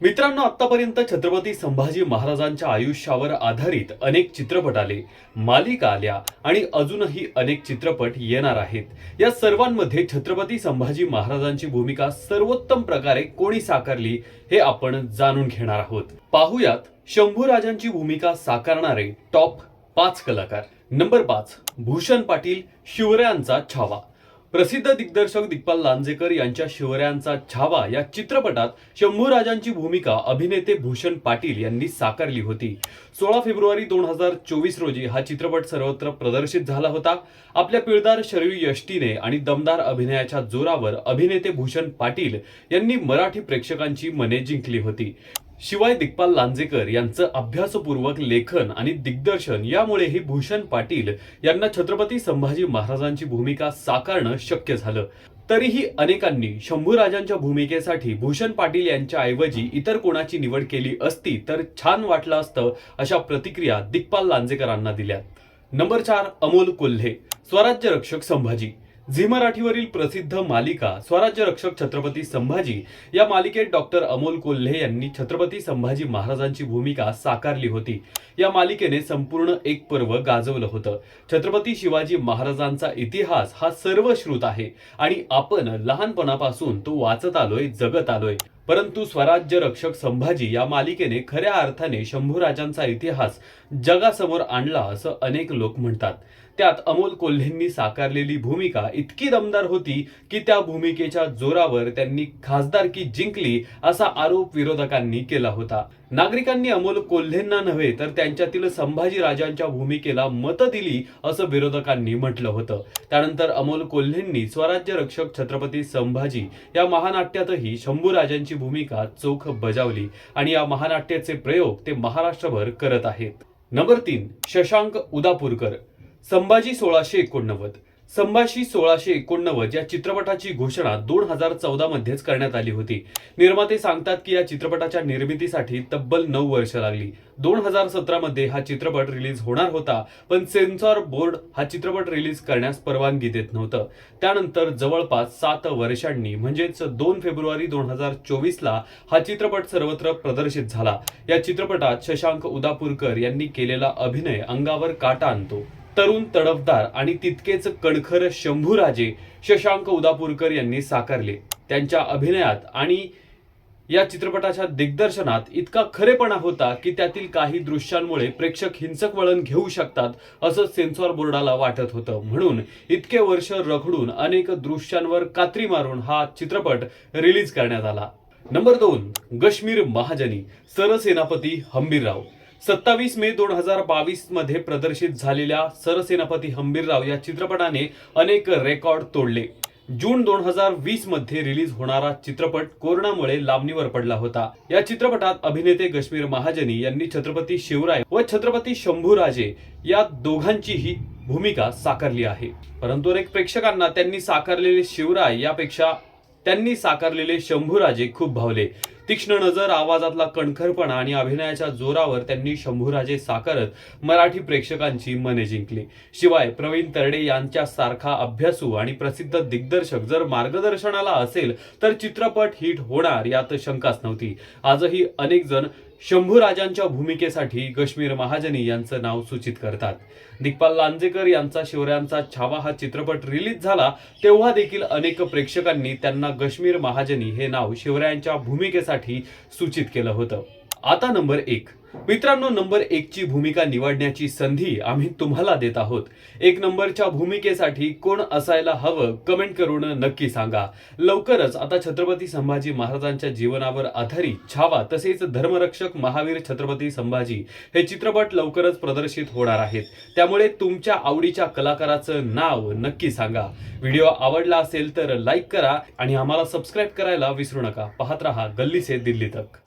मित्रांनो आतापर्यंत छत्रपती संभाजी महाराजांच्या आयुष्यावर आधारित अनेक चित्रपट आले मालिका आल्या आणि अजूनही अनेक चित्रपट येणार आहेत. या सर्वांमध्ये छत्रपती संभाजी महाराजांची भूमिका सर्वोत्तम प्रकारे कोणी साकारली हे आपण जाणून घेणार आहोत. पाहुयात शंभूराजांची भूमिका साकारणारे टॉप पाच कलाकार. नंबर पाच भूषण पाटील शिवरायांचा छावा. प्रसिद्ध दिग्दर्शक दिग्पाल लांजेकर यांच्या शिवऱ्यांचा छावा या चित्रपटात शंभूराजांची भूमिका अभिनेते भूषण पाटील यांनी साकारली होती. सोळा फेब्रुवारी दोन हजार चोवीस रोजी हा चित्रपट सर्वत्र प्रदर्शित झाला होता. आपल्या पिळदार शरीर यष्टीने आणि दमदार अभिनयाच्या जोरावर अभिनेते भूषण पाटील यांनी मराठी प्रेक्षकांची मने जिंकली होती. शिवाय दिग्पाल लांजेकर यांचं अभ्यासपूर्वक लेखन आणि दिग्दर्शन यामुळेही भूषण पाटील यांना छत्रपती संभाजी महाराजांची भूमिका साकारणं शक्य झालं. तरीही अनेकांनी शंभूराजांच्या भूमिकेसाठी भूषण पाटील यांच्या ऐवजी इतर कोणाची निवड केली असती तर छान वाटलं असतं अशा प्रतिक्रिया दिग्पाल लांजेकरांना दिल्या. नंबर चार अमोल कोल्हे स्वराज्य रक्षक संभाजी. झी मराठीवरील प्रसिद्ध मालिका स्वराज्य रक्षक छत्रपती संभाजी या मालिकेत डॉक्टर अमोल कोल्हे यांनी छत्रपती संभाजी महाराजांची भूमिका साकारली होती. या मालिकेने संपूर्ण एक पर्व गाजवलं होतं. छत्रपती शिवाजी महाराजांचा इतिहास हा सर्वश्रुत आहे आणि आपण लहानपणापासून तो वाचत आलोय जगत आलोय. परंतु स्वराज्य रक्षक संभाजी या मालिकेने खऱ्या अर्थाने शंभूराजांचा इतिहास जगासमोर आणला असं अनेक लोक म्हणतात. त्यात अमोल कोल्हेंनी साकारलेली भूमिका इतकी दमदार होती की त्या भूमिकेच्या जोरावर त्यांनी खासदारकी जिंकली असा आरोप विरोधकांनी केला होता. नागरिकांनी अमोल कोल्हेंना नव्हे तर त्यांच्यातील संभाजी राजांच्या भूमिकेला मतं दिली असं विरोधकांनी म्हटलं होतं. त्यानंतर अमोल कोल्हेंनी स्वराज्य रक्षक छत्रपती संभाजी या महानाट्यातही शंभूराजांची भूमिका चोख बजावली आणि या महानाट्याचे प्रयोग ते महाराष्ट्रभर करत आहेत. नंबर तीन शशांक उदापूरकर. संभाजी सोळाशे एकोणनव्वद. संभाशी सोळाशे एकोणनव्वद या चित्रपटाची घोषणा दोन हजार चौदा मध्येच करण्यात आली होती. निर्माते सांगतात की या चित्रपटाच्या निर्मितीसाठी तब्बल नऊ वर्ष लागली. दोन हजार सतरा मध्ये हा चित्रपट रिलीज होणार होता पण सेन्सॉर बोर्ड हा चित्रपट रिलीज करण्यास परवानगी देत नव्हतं. त्यानंतर जवळपास सात वर्षांनी म्हणजेच दोन फेब्रुवारी दोन हजार चोवीसला हा चित्रपट सर्वत्र प्रदर्शित झाला. या चित्रपटात शशांक उदापूरकर यांनी केलेला अभिनय अंगावर काटा आणतो. तरुण तडफदार आणि तितकेच कणखर शंभूराजे शशांक उदापूरकर यांनी साकारले. त्यांच्या अभिनयात आणि या चित्रपटाच्या दिग्दर्शनात इतका खरेपणा होता की त्यातील काही दृश्यांमुळे प्रेक्षक हिंसक वळण घेऊ शकतात असं सेन्सॉर बोर्डाला वाटत होतं. म्हणून इतके वर्ष रखडून अनेक दृश्यांवर कात्री मारून हा चित्रपट रिलीज करण्यात आला. नंबर दोन गश्मीर महाजनी सरसेनापती हंबीरराव. सत्तावीस मे दोन हजार बावीसमध्ये प्रदर्शित झालेल्या सरसेनापती हंबीरराव या चित्रपटाने अनेक रेकॉर्ड तोडले. जून दोन हजार वीसमध्ये रिलीज होणारा चित्रपट कोरोनामुळे लांबणीवर पडला होता. या चित्रपटात अभिनेते कश्मीर महाजनी यांनी छत्रपती शिवराय व छत्रपती शंभूराजे या दोघांचीही भूमिका साकारली आहे. परंतु अनेक प्रेक्षकांना त्यांनी साकारलेले शिवराय यापेक्षा त्यांनी साकारलेले शंभूराजे खूप भावले. तीक्ष्ण नजर आवाजातला कणखरपणा आणि अभिनयाच्या जोरावर त्यांनी शंभूराजे साकारत मराठी प्रेक्षकांची मने जिंकली. शिवाय प्रवीण तरडे यांच्या सारखा अभ्यासू आणि प्रसिद्ध दिग्दर्शक जर मार्गदर्शनाला असेल तर चित्रपट हिट होणार यात शंकाच नव्हती. आजही अनेक जण शंभूराजांच्या भूमिकेसाठी कश्मीर महाजनी यांचं नाव सूचित करतात. दिग्पाल लांजेकर यांचा शिवरायांचा छावा हा चित्रपट रिलीज झाला तेव्हा देखील अनेक प्रेक्षकांनी त्यांना कश्मीर महाजनी हे नाव शिवरायांच्या भूमिकेसाठी सूचित केलं होतं. आता नंबर एक. मित्रांनो नंबर एक ची भूमिका निवडण्याची संधी आम्ही तुम्हाला देत आहोत. एक नंबरच्या भूमिकेसाठी कोण असायला हवं कमेंट करून नक्की सांगा. लवकरच आता छत्रपती संभाजी महाराजांच्या जीवनावर आधारित छावा तसेच धर्मरक्षक महावीर छत्रपती संभाजी हे चित्रपट लवकरच प्रदर्शित होणार आहेत. त्यामुळे तुमच्या आवडीच्या कलाकाराचं नाव नक्की सांगा. व्हिडिओ आवडला असेल तर लाईक करा आणि आम्हाला सबस्क्राईब करायला विसरू नका. पाहत रहा गल्ली से दिल्ली तक